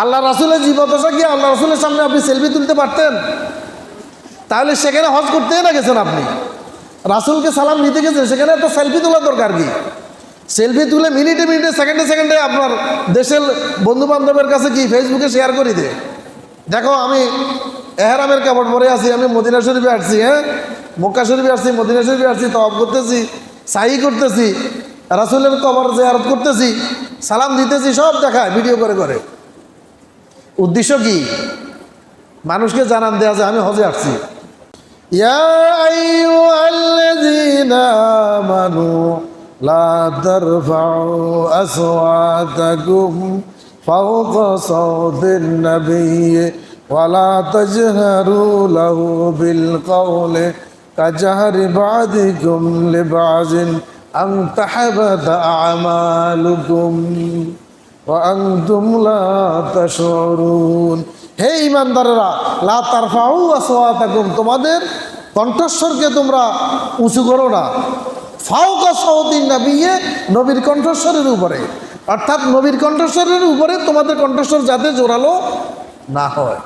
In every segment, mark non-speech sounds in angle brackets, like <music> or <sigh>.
আল্লাহ রাসুলের জীবদশা কি? আল্লাহ রাসুলের সামনে আপনি সেলফি তুলতে পারতেন? তাহলে সেখানে হজ করতেই না গেছেন আপনি। রাসুলকে সালাম নিতে গেছেন, সেখানে তো সেলফি তোলার দরকার কি? সেলফি তুলে মিনিটে মিনিটে সেকেন্ডে সেকেন্ডে আপনার দেশের বন্ধু বান্ধবের কাছে কি ফেসবুকে শেয়ার করে দে দেখো, আমি এহরামের কাপড় পরে আছি, আমি মদিনা শরীফে আসছি হ্যাঁ? মক্কা শরীফে আসছি, মদিনা শরীফে আসছি তফ করতেছি সাই করতেছি, রাসুলের কবর জেয়ারত করতেছি, সালাম দিতেছি, সব দেখায় ভিডিও করে করে। উদ্দেশ্য কি মানুষকে জানান দেওয়া যায় আমি হজে আসছি يا أيها الذين آمنوا لا ترفعوا أصواتكم فوق صوت النبي ولا تجهروا له بالقول كجهر بعضكم لبعض أن تحبط أعمالكم وأنتم لا تشعرون হে ইমানদারেরা লা তারফাউ আসওয়াতাকুম, তোমাদের কণ্ঠস্বরকে তোমরা উঁচু করো না। ফাউকা সাউদিন নাবিয়ে, নবীর কণ্ঠস্বরের উপরে। অর্থাৎ নবীর কণ্ঠস্বরের উপরে তোমাদের কণ্ঠস্বর যাতে জোরালো না হয়।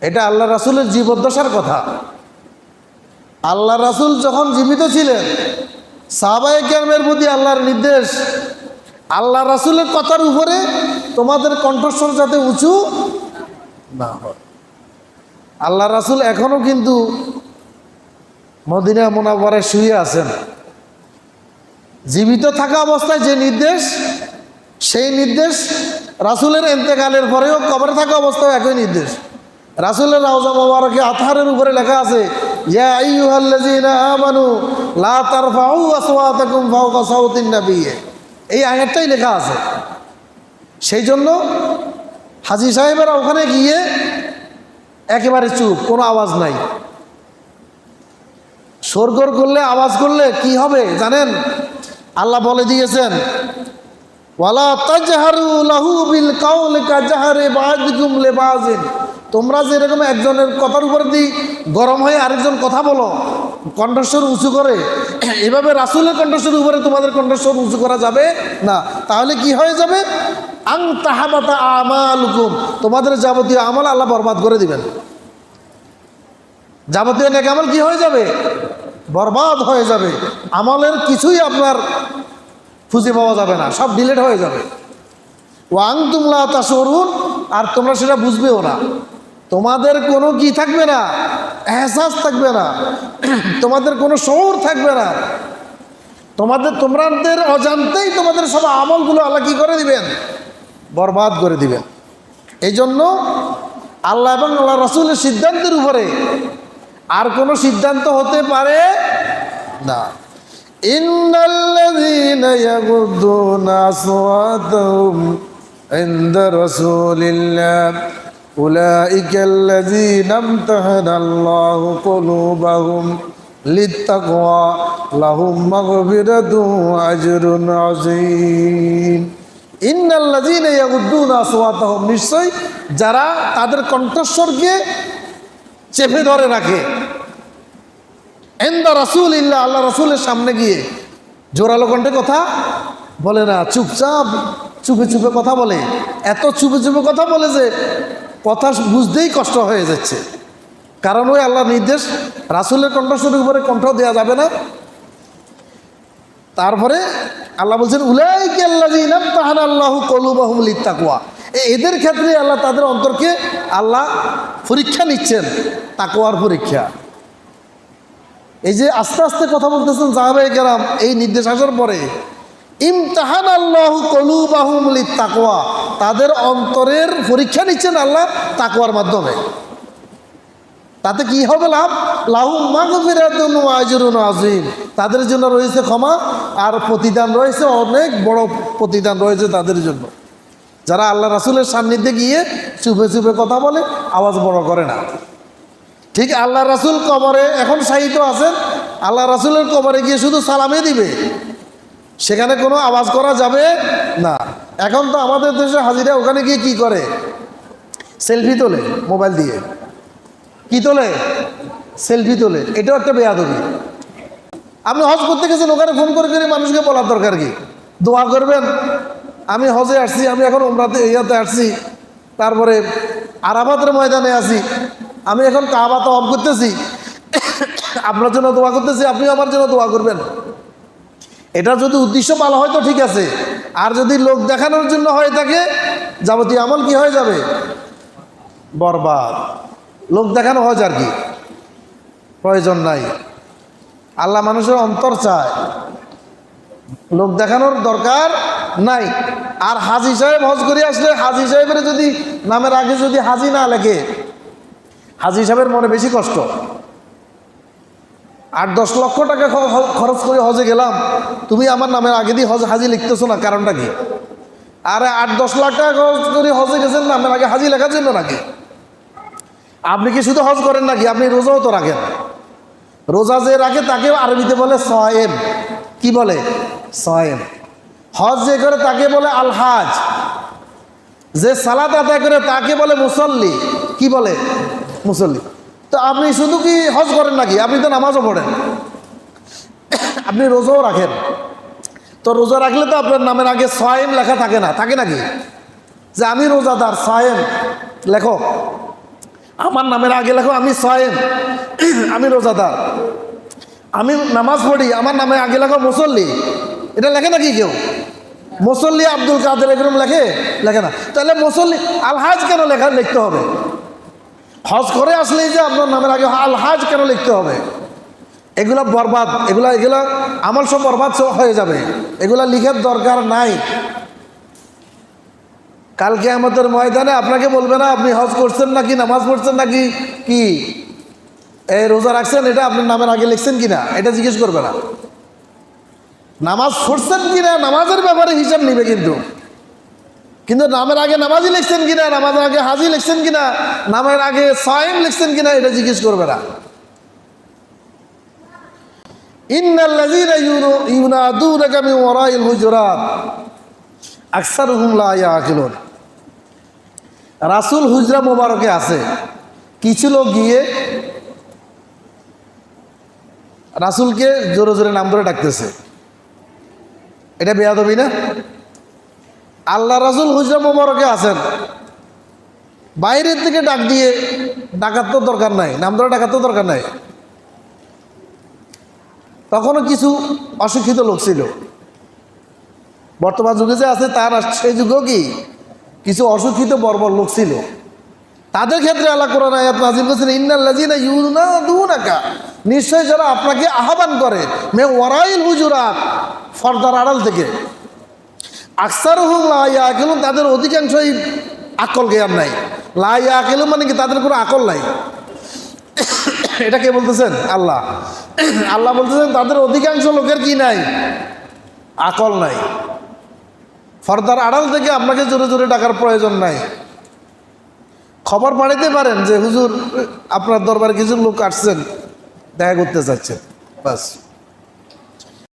এটা আল্লাহ রাসুলের জীবদ্দশার কথা। আল্লাহ রাসুল যখন জীবিত ছিলেন সাহাবাই কেরামের প্রতি আল্লাহর নির্দেশ আল্লাহ রাসুলের কথার উপরে তোমাদের কণ্ঠস্বর যাতে উঁচু না হয়। আল্লাহ রাসুল এখনও কিন্তু মদিনা মোনাবরে শুয়ে আছেন। জীবিত থাকা অবস্থায় যে নির্দেশ, সেই নির্দেশ রাসুলের এন্তেকালের পরেও কবরে থাকা অবস্থায় একই নির্দেশ। রাসুলের রাউজা মোবারকে আথারের উপরে লেখা আছে, ইয়া লা তারফাউ এই আয়াতটাই লেখা আছে। সেই জন্য হাজি সাহেবেরা ওখানে গিয়ে একেবারে চুপ, কোনো আওয়াজ নাই। সরগর করলে, আওয়াজ করলে কি হবে জানেন? আল্লাহ বলে দিয়েছেন, ওয়ালা লাহু লিবাযিন তোমরা যেরকম একজনের কথার উপর দিয়ে গরম হয়ে আরেকজন কথা বলো কণ্ঠস্বর উঁচু করে, এভাবে রাসুলের কণ্ঠস্বর উপরে তোমাদের কণ্ঠস্বর উঁচু করা যাবে? না। তাহলে কি হয়ে যাবে? আং তাহাবাতা আমাল আমালুকুম। তোমাদের যাবতীয় আমল আল্লাহ বরবাদ করে দিবেন। যাবতীয় নেকামল কি হয়ে যাবে? বরবাদ হয়ে যাবে। আমলের কিছুই আপনার খুঁজে পাওয়া যাবে না। সব ডিলেট হয়ে যাবে। ওয়াং তুমলা তা সরুন আর তোমরা সেটা বুঝবেও না। তোমাদের কোনো কি থাকবে না? এহসাস থাকবে না। তোমাদের কোনো শহর থাকবে না। তোমাদের তোমাদের অজান্তেই তোমাদের সব আমলগুলো আল্লাহ কি করে দিবেন? বরবাদ করে দিবেন। এই জন্য আল্লাহ এবং আল্লাহ রসুলের সিদ্ধান্তের উপরে আর কোনো সিদ্ধান্ত হতে পারে না। ইন্নাল্লাযীনা উলাইকা আল্লাযীনা ইমতাহানা আল্লাহু কুলুবাহুম লিত্তাকওয়া লাহুম মাগফিরাতুন ওয়া আজরুন আযীম। ইন্নাল্লাযীনা ইয়াগুদ্দুনা আসওয়াতাহুম নিশ্চয় যারা তাদের কণ্ঠস্বরকে চেপে ধরে রাখে। এন্দা রাসুল ইল্লা আল্লাহ রাসুলের সামনে গিয়ে জোরালো কণ্ঠে কথা বলে না, চুপচাপ চুপে চুপে কথা বলে। এত চুপে চুপে কথা বলে যে কথা বুঝতেই কষ্ট হয়ে যাচ্ছে। কারণ ওই আল্লাহ নির্দেশ, রাসুলের কণ্ঠস্বরের উপরে কণ্ঠ দেওয়া যাবে না। তারপরে আল্লাহ বলছেন, উলাইকে আল্লাহ ইনাম তাহান আল্লাহ কলুবাহুম লিত্তাকুয়া। এদের ক্ষেত্রে আল্লাহ তাদের অন্তরকে আল্লাহ পরীক্ষা নিচ্ছেন তাকুয়ার পরীক্ষা। এই যে আস্তে আস্তে কথা বলতেছেন জাহাবাই কেরাম, এই নির্দেশ আসার পরে, ইমতাহান আল্লাহ কলু বাহুমলি তাকোয়া তাদের অন্তরের পরীক্ষা নিচ্ছেন আল্লাহ তাকোয়ার মাধ্যমে। তাতে কি হবে লাভ? লাহু মাগফিরাতুন আজিম তাদের জন্য রয়েছে ক্ষমা আর প্রতিদান রয়েছে অনেক বড় প্রতিদান রয়েছে তাদের জন্য। যারা আল্লাহ রাসুলের সান্নিধ্যে গিয়ে চুপে চুপে কথা বলে, আওয়াজ বড় করে না। ঠিক আল্লাহ রাসুল কবরে এখন সাহিত্য আছেন, আল্লাহ রাসুলের কবরে গিয়ে শুধু সালামে দিবে। সেখানে কোনো আওয়াজ করা যাবে না। এখন তো আমাদের দেশে হাজিরা ওখানে গিয়ে কি করে? সেলফি তোলে মোবাইল দিয়ে। কি তোলে? সেলফি তোলে। এটাও একটা বেয়াদবি। আপনি হজ করতে গেছেন, ওখানে ফোন করে করে মানুষকে বলার দরকার কি? দোয়া করবেন। আমি হজে আসছি, আমি এখন ওমরাতে ইয়াতে আসছি, তারপরে আরাবাদের ময়দানে আছি। আমি এখন কাবা তো অফ করতেছি। <coughs> আপনার জন্য দোয়া করতেছি, আপনিও আমার জন্য দোয়া করবেন। এটা যদি উদ্দেশ্য ভালো হয় তো ঠিক আছে। আর যদি লোক দেখানোর জন্য হয়ে থাকে যাবতীয় আমল কি হয়ে যাবে? বরবাদ। লোক দেখানো হয় আর কি? প্রয়োজন নাই। আল্লাহ মানুষের অন্তর চায়। লোক দেখানোর দরকার নাই। আর হাজি সাহেব হজ করে আসলে হাজি সাহেবের যদি নামের আগে যদি হাজি না লেখে, হাজি সাহেবের মনে বেশি কষ্ট। আট দশ লক্ষ টাকা খরচ করে হজে গেলাম। তুমি আমার নামের আগে দিয়ে হজ হাজি লিখতেছো না, কারণটা কি? আরে আট দশ লাখ টাকা খরচ করে হজে গেছেন, নামের আগে হাজি লেখার জন্য নাকি? আপনি কি শুধু হজ করেন নাকি? আপনি রোজাও তো রাখেন। রোজা যে রাখে তাকে আরবিতে বলে সয়েম। কি বলে? সয়েম। হজ যে করে তাকে বলে আলহাজ। যে সালাদ আদায় করে তাকে বলে মুসল্লি। কি বলে? মুসল্লি। তো আপনি শুধু কি হজ করেন নাকি? আপনি তো নামাজও পড়েন। আপনি রোজাও রাখেন। তো রোজা রাখলে তো আপনার নামের আগে সয়েম লেখা থাকে না। থাকে নাকি? যে আমি রোজাদার, সয়েম। লেখো, আমার নামের আগে লেখো, আমি সয়েম। আমি রোজাদার। আমি নামাজ পড়ি, আমার নামে আগে লেখো মুসল্লি। এটা লেখে নাকি কেউ? মুসল্লি আব্দুল কাদের এরকম লেখে? লেখে না। তাহলে মুসল্লি, আলহাজ কেন লেখা লিখতে হবে? হজ করে আসলেই যে আপনার নামের আগে আল হাজ কেন লিখতে হবে? এগুলা বরবাদ, এগুলা এগুলা আমল সব বরবাদ সব হয়ে যাবে। এগুলা লিখার দরকার নাই। কালকে আমাদের ময়দানে আপনাকে বলবে না, আপনি হজ করছেন নাকি, নামাজ পড়ছেন নাকি? কি? এই রোজা রাখছেন? এটা আপনার নামের আগে লিখছেন কিনা? এটা জিজ্ঞেস করবে না। নামাজ পড়ছেন কিনা? নামাজের ব্যাপারে হিসাব নিবে কিন্তু। কিন্তু নামের আগে নামাজি লিখছেন কিনা, নামাজের আগে হাজি লিখছেন কিনা, নামের আগে সাইম লিখছেন কিনা, এটা জিজ্ঞেস করবে না। ইন্নাল্লাযীনা ইউনু- ইউনাদুনাকা মিন ওয়ারাইল হুজুরাত, আকসারুহুম লা ইয়াকিলুন। রাসূল হুজরা মোবারকে আছে, কিছু লোক গিয়ে রাসূলকে জোরে জোরে নাম ধরে ডাকতেছে। এটা বেয়াদবি না? আল্লাহ রাসূল হুজরা মোবারকে আছেন। বাইরের থেকে ডাক দিয়ে ডাকার তো দরকার নাই নাম ধরে ডাকার তো দরকার নাই। তখনও কিছু অশিক্ষিত লোক ছিল। বর্তমান যুগে যে আছে তার সেই যুগেও কি কিছু অশিক্ষিত বর্বর লোক ছিল। তাদের ক্ষেত্রে আল্লাহ কোরআন আয়াত নাজিল করেছেন ইন্নাল্লাযিনা ইউনাদুনাকা নিশ্চয় যারা আপনাকে আহ্বান করে, মে ওয়ারাইল হুজুরাত ফর্দার আড়াল থেকে। আকসার হুম লাইয়াকেলু তাদের অধিকাংশই আকল জ্ঞান নাই। লাইয়া লাইয়াকেলু মানে কি, তাদের কোনো আকল নাই। এটা কে বলতেছেন? আল্লাহ। আল্লাহ বলতেছেন, তাদের অধিকাংশ লোকের কি নাই? আকল নাই। ফর্দার আড়াল থেকে আপনাকে জোরে জোরে ডাকার প্রয়োজন নাই। খবর পাঠাইতে পারেন যে, হুজুর, আপনার দরবারে কিছু লোক আসছেন, দেখা করতে চাচ্ছেন বাস।